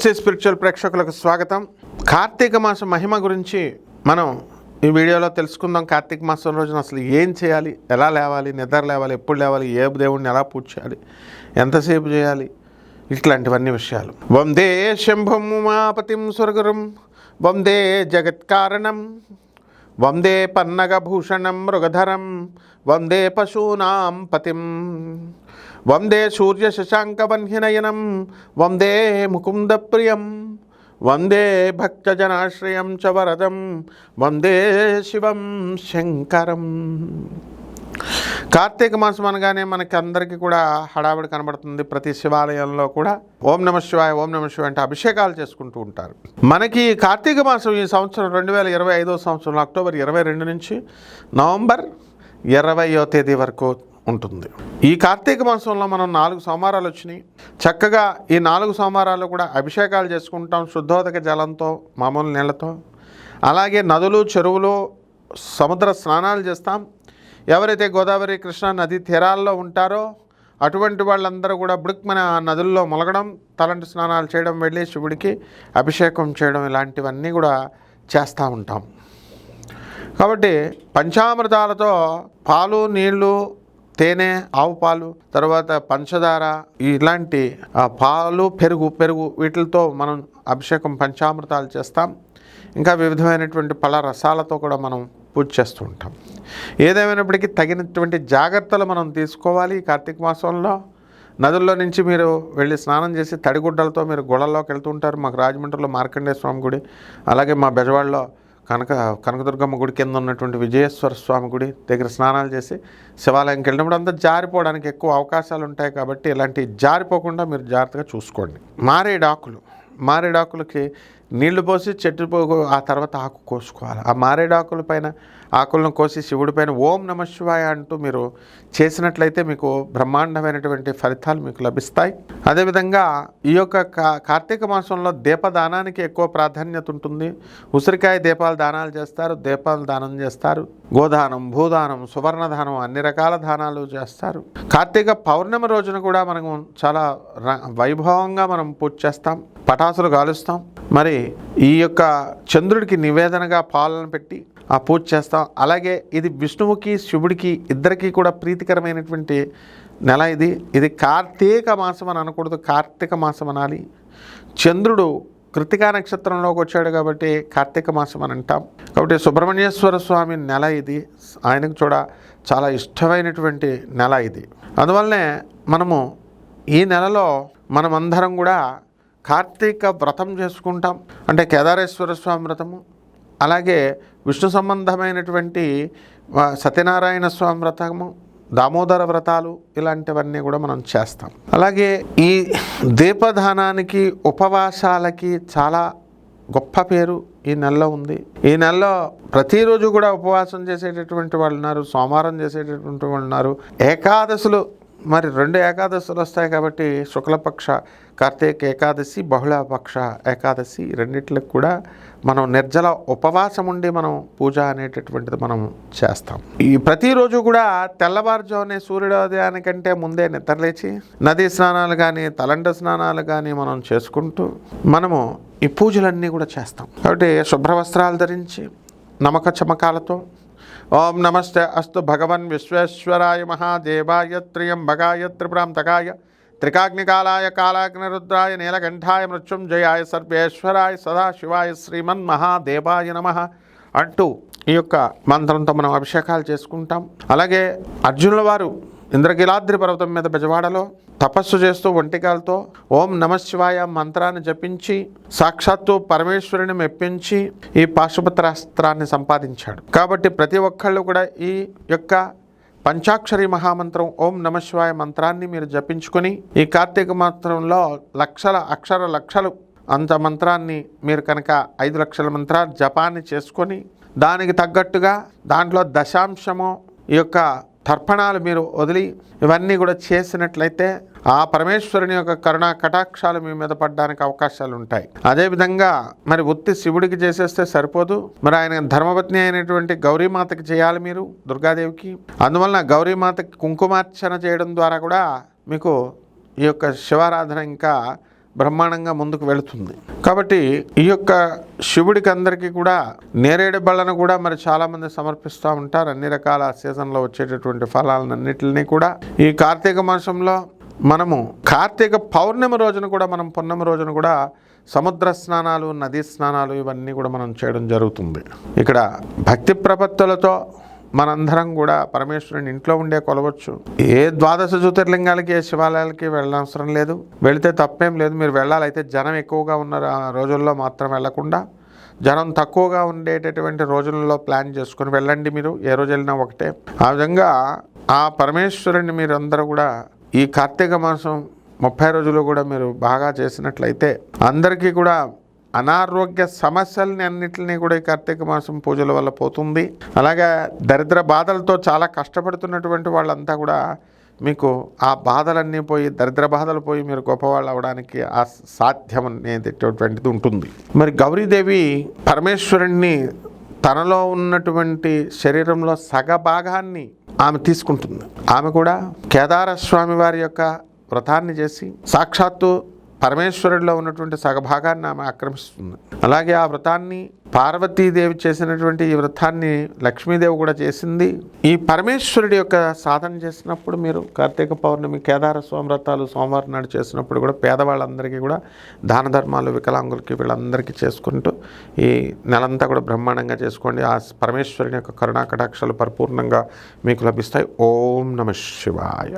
నమస్తే స్పిరిచువల్ ప్రేక్షకులకు స్వాగతం. కార్తీక మాసం మహిమ గురించి మనం ఈ వీడియోలో తెలుసుకుందాం. కార్తీక మాసం రోజున అసలు ఏం చేయాలి? ఎలా లేవాలి? నిద్ర లేవాలి? ఎప్పుడు లేవాలి? ఏ దేవుడిని ఎలా పూజ చేయాలి? ఎంతసేపు చేయాలి? ఇట్లాంటివన్నీ విషయాలు. వందే శంభం ఉమాపతిం స్వర్గరం. వందే జగత్కారణం వందే పన్నగభూషణం మృగధరం. వందే పశూనాం పతిం. వందే సూర్య శశాంకవన్యనయనం వందే ముకుందప్రియం వందే భక్తజనాశ్రయం చ వరదం వందే శివం శంకరం. కార్తీక మాసం అనగానే మనకి అందరికీ కూడా హడావిడి కనబడుతుంది. ప్రతి శివాలయంలో కూడా ఓం నమ శివాయ ఓం నమ శివాయ అంటే అభిషేకాలు చేసుకుంటూ ఉంటారు. మనకి కార్తీక మాసం ఈ సంవత్సరం రెండు వేల ఇరవై ఐదో సంవత్సరం అక్టోబర్ ఇరవై రెండు నుంచి నవంబర్ ఇరవయో తేదీ వరకు ఉంటుంది. ఈ కార్తీక మాసంలో మనం నాలుగు సోమవారాలు వచ్చినాయి. చక్కగా ఈ నాలుగు సోమవారాలు కూడా అభిషేకాలు చేసుకుంటాం శుద్ధోదక జలంతో మామూలు నీళ్ళతో. అలాగే నదులు చెరువులు సముద్ర స్నానాలు చేస్తాం. ఎవరైతే గోదావరి కృష్ణా నది తీరాల్లో ఉంటారో అటువంటి వాళ్ళందరూ కూడా బుడుక్మన నదుల్లో మొలగడం తలంటి స్నానాలు చేయడం వెళ్ళి శివుడికి అభిషేకం చేయడం ఇలాంటివన్నీ కూడా చేస్తూ ఉంటాం. కాబట్టి పంచామృతాలతో పాలు నీళ్ళు తేనె ఆవు పాలు తర్వాత పంచదార ఇలాంటి ఆ, పాలు పెరుగు పెరుగు వీటితో మనం అభిషేకం పంచామృతాలు చేస్తాం. ఇంకా వివిధమైనటువంటి పళ్ళ రసాలతో కూడా మనం పూజ చేస్తూ ఉంటాం. ఏదేమైనప్పటికీ తగినటువంటి జాగ్రత్తలు మనం తీసుకోవాలి ఈ కార్తీక మాసంలో. నదుల్లో నుంచి మీరు వెళ్ళి స్నానం చేసి తడిగుడ్డలతో మీరు గుళ్ళల్లోకి వెళ్తూ ఉంటారు. మాకు రాజమండ్రిలో మార్కండేయ స్వామి గుడి అలాగే మా బెజవాడలో కనక కనకదుర్గమ్మ గుడి కింద ఉన్నటువంటి విజయేశ్వర స్వామి గుడి దగ్గర స్నానాలు చేసి శివాలయంకి వెళ్ళినప్పుడు అంతా జారిపోవడానికి ఎక్కువ అవకాశాలు ఉంటాయి కాబట్టి ఇలాంటి జారిపోకుండా మీరు జాగ్రత్తగా చూసుకోండి. మారేడాకులు. మారేడాకులకి నీళ్ళు పోసి చెట్టు ఆ తర్వాత ఆకు కోసుకోవాలి. ఆ మారేడాకుల పైన ఆకులను కోసి శివుడి పైన ఓం నమ శివాయ అంటూ మీరు చేసినట్లయితే మీకు బ్రహ్మాండమైనటువంటి ఫలితాలు మీకు లభిస్తాయి. అదేవిధంగా ఈ యొక్క కా కార్తీక మాసంలో దీపదానానికి ఎక్కువ ప్రాధాన్యత ఉంటుంది. ఉసిరికాయ దీపాలు దానాలు చేస్తారు దీపాలు దానం చేస్తారు. గోదానం భూదానం సువర్ణదానం అన్ని రకాల దానాలు చేస్తారు. కార్తీక పౌర్ణమి రోజున కూడా మనం చాలా ర- వైభవంగా మనం పూజ చేస్తాం. పటాసులు కాలుస్తాం మరి ఈ యొక్క చంద్రుడికి నివేదనగా పాలన పెట్టి ఆ పూజ చేస్తాం. అలాగే ఇది విష్ణువుకి శివుడికి ఇద్దరికీ కూడా ప్రీతికరమైనటువంటి నెల ఇది. ఇది కార్తీక మాసం అని అనకూడదు. కార్తీక మాసం అనాలి. చంద్రుడు కృతికా నక్షత్రంలోకి వచ్చాడు కాబట్టి కార్తీక మాసం అని అంటాం. కాబట్టి సుబ్రహ్మణ్యేశ్వర స్వామి నెల ఇది. ఆయనకు కూడా చాలా ఇష్టమైనటువంటి నెల ఇది. అందువల్లనే మనము ఈ నెలలో మనమందరం కూడా కార్తీక వ్రతం చేసుకుంటాం. అంటే కేదారేశ్వర స్వామి వ్రతము. అలాగే విష్ణు సంబంధమైనటువంటి సత్యనారాయణ స్వామి వ్రతము దామోదర వ్రతాలు ఇలాంటివన్నీ కూడా మనం చేస్తాం. అలాగే ఈ దీపదానానికి ఉపవాసాలకి చాలా గొప్ప పేరు ఈ నెలలో ఉంది. ఈ నెలలో ప్రతిరోజు కూడా ఉపవాసం చేసేటటువంటి వాళ్ళు ఉన్నారు సోమవారం చేసేటటువంటి వాళ్ళు ఉన్నారు. ఏకాదశులు మరి రెండు ఏకాదశులు వస్తాయి కాబట్టి శుక్లపక్ష కార్తీక ఏకాదశి బహుళపక్ష ఏకాదశి రెండిట్లకు కూడా మనం నిర్జల ఉపవాసం ఉండి మనం పూజ అనేటటువంటిది మనం చేస్తాం. ఈ ప్రతిరోజు కూడా తెల్లవారుజామునే సూర్యోదయానికంటే ముందే నిద్రలేచి నదీ స్నానాలు కానీ తలండ స్నానాలు కానీ మనం చేసుకుంటూ మనము ఈ పూజలన్నీ కూడా చేస్తాం. కాబట్టి శుభ్రవస్త్రాలు ధరించి నమక చమకాలతో ఓం నమస్తే అస్తు భగవన్ విశ్వేశ్వరాయ మహాదేవాయ త్రియంబగాయ త్రిపురాంతకాయ త్రికాగ్నికాలాయ కాలాగ్నిరుద్రాయ నీలకంఠాయ మృత్యుంజయాయ సర్వేశ్వరాయ సదాశివాయ శ్రీమన్ మహాదేవాయ నమ అంటూ ఈ యొక్క మంత్రంతో మనం అభిషేకాలు చేసుకుంటాం. అలాగే అర్జునుల వారు ఇంద్రకీలాద్రి పర్వతం మీద బెజవాడలో తపస్సు చేస్తూ ఒంటికాలతో ఓం నమశివాయ మంత్రాన్ని జపించి సాక్షాత్తు పరమేశ్వరుని మెప్పించి ఈ పాశుపత్రాస్త్రాన్ని సంపాదించాడు. కాబట్టి ప్రతి ఒక్కళ్ళు కూడా ఈ యొక్క పంచాక్షరి మహామంత్రం ఓం నమశివాయ మంత్రాన్ని మీరు జపించుకొని ఈ కార్తీక మంత్రంలో లక్షల అక్షర లక్షలు అంత మంత్రాన్ని మీరు కనుక ఐదు లక్షల మంత్రాలు జపాన్ని చేసుకొని దానికి తగ్గట్టుగా దాంట్లో దశాంశము ఈ యొక్క తర్పణాలు మీరు వదిలి ఇవన్నీ కూడా చేసినట్లయితే ఆ పరమేశ్వరుని యొక్క కరుణా కటాక్షాలు మీ మీద పడడానికి అవకాశాలు ఉంటాయి. అదేవిధంగా మరి ఉత్తి శివుడికి చేసేస్తే సరిపోదు. మరి ఆయన ధర్మపత్ని అయినటువంటి గౌరీమాతకి చేయాలి మీరు దుర్గాదేవికి. అందువలన గౌరీమాతకి కుంకుమార్చన చేయడం ద్వారా కూడా మీకు ఈ యొక్క శివారాధన ఇంకా బ్రహ్మాండంగా ముందుకు వెళుతుంది. కాబట్టి ఈ యొక్క శివుడికి అందరికీ కూడా నేరేడు బళ్ళను కూడా మరి చాలామంది సమర్పిస్తూ ఉంటారు. అన్ని రకాల సీజన్లో వచ్చేటటువంటి ఫలాలన్నింటినీ కూడా ఈ కార్తీక మాసంలో మనము కార్తీక పౌర్ణమి రోజున కూడా మనం పున్నమి రోజున కూడా సముద్ర స్నానాలు నదీ స్నానాలు ఇవన్నీ కూడా మనం చేయడం జరుగుతుంది. ఇక్కడ భక్తి ప్రపత్తులతో మనందరం కూడా పరమేశ్వరుని ఇంట్లో ఉండే కొలవచ్చు. ఏ ద్వాదశ జ్యోతిర్లింగాలకి ఏ శివాలయాలకి వెళ్ళనవసరం లేదు. వెళితే తప్పేం లేదు. మీరు వెళ్ళాలైతే జనం ఎక్కువగా ఉన్న రోజుల్లో మాత్రం వెళ్ళకుండా జనం తక్కువగా ఉండేటటువంటి రోజులలో ప్లాన్ చేసుకొని వెళ్ళండి మీరు. ఏ రోజు వెళ్ళినా ఒకటే. ఆ విధంగా ఆ పరమేశ్వరుని మీరందరూ కూడా ఈ కార్తీక మాసం ముప్పై రోజులు కూడా మీరు బాగా చేసినట్లయితే అందరికీ కూడా అనారోగ్య సమస్యల్ని అన్నింటినీ కూడా ఈ కార్తీక మాసం పూజల వల్ల పోతుంది. అలాగే దరిద్ర బాధలతో చాలా కష్టపడుతున్నటువంటి వాళ్ళంతా కూడా మీకు ఆ బాధలన్నీ పోయి దరిద్ర బాధలు పోయి మీరు గొప్పవాళ్ళు అవడానికి ఆ సాధ్యం అనేటటువంటిది ఉంటుంది. మరి గౌరీదేవి పరమేశ్వరుణ్ణి తనలో ఉన్నటువంటి శరీరంలో సగ భాగాన్ని ఆమె తీసుకుంటుంది. ఆమె కూడా కేదారస్వామి వారి యొక్క వ్రతాన్ని చేసి సాక్షాత్తు పరమేశ్వరుడిలో ఉన్నటువంటి సగభాగాన్ని ఆమె ఆక్రమిస్తుంది. అలాగే ఆ వ్రతాన్ని పార్వతీదేవి చేసినటువంటి ఈ వ్రతాన్ని లక్ష్మీదేవి కూడా చేసింది. ఈ పరమేశ్వరుడి యొక్క సాధన చేసినప్పుడు మీరు కార్తీక పౌర్ణమి కేదార స్వామి వ్రతాలు సోమవారం నాడు చేసినప్పుడు కూడా పేదవాళ్ళందరికీ కూడా దాన ధర్మాలు వికలాంగులకి వీళ్ళందరికీ చేసుకుంటూ ఈ నెలంతా కూడా బ్రహ్మాండంగా చేసుకోండి. ఆ పరమేశ్వరుని యొక్క కరుణా కటాక్షాలు పరిపూర్ణంగా మీకు లభిస్తాయి. ఓం నమ శివాయ.